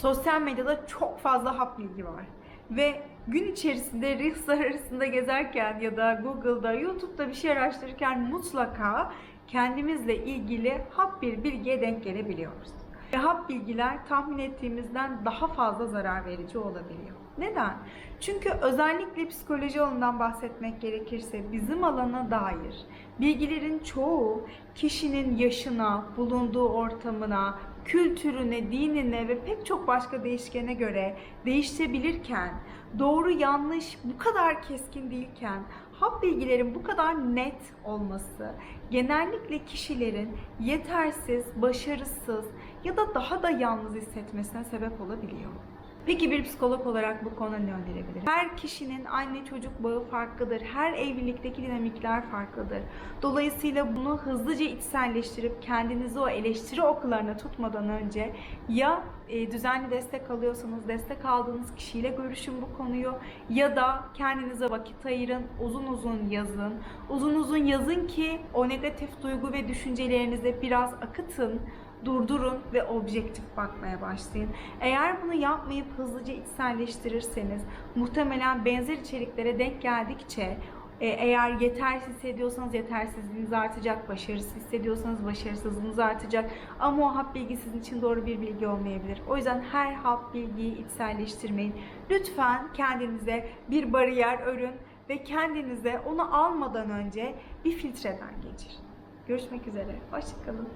Sosyal medyada çok fazla hap bilgi var. Ve gün içerisinde Reels'lar arasında gezerken ya da Google'da, YouTube'da bir şey araştırırken mutlaka kendimizle ilgili hap bir bilgiye denk gelebiliyoruz. Ve hap bilgiler tahmin ettiğimizden daha fazla zarar verici olabiliyor. Neden? Çünkü özellikle psikoloji alanından bahsetmek gerekirse bizim alana dair bilgilerin çoğu kişinin yaşına, bulunduğu ortamına, kültürüne, dinine ve pek çok başka değişkene göre değişebilirken, doğru yanlış bu kadar keskin değilken, hap bilgilerin bu kadar net olması genellikle kişilerin yetersiz, başarısız ya da daha da yalnız hissetmesine sebep olabiliyor. Peki bir psikolog olarak bu konuda ne önerebilir? Her kişinin anne çocuk bağı farklıdır. Her evlilikteki dinamikler farklıdır. Dolayısıyla bunu hızlıca içselleştirip kendinizi o eleştiri oklarına tutmadan önce ya e, düzenli destek alıyorsanız destek aldığınız kişiyle görüşün bu konuyu ya da kendinize vakit ayırın, uzun uzun yazın. Uzun uzun yazın ki o negatif duygu ve düşüncelerinizi biraz akıtın durdurun ve objektif bakmaya başlayın. Eğer bunu yapmayıp hızlıca içselleştirirseniz muhtemelen benzer içeriklere denk geldikçe e, eğer yetersiz hissediyorsanız yetersizliğiniz artacak, başarısız hissediyorsanız başarısızlığınız artacak ama o hap bilgi sizin için doğru bir bilgi olmayabilir. O yüzden her hap bilgiyi içselleştirmeyin. Lütfen kendinize bir bariyer örün ve kendinize onu almadan önce bir filtreden geçirin. Görüşmek üzere. Hoşçakalın.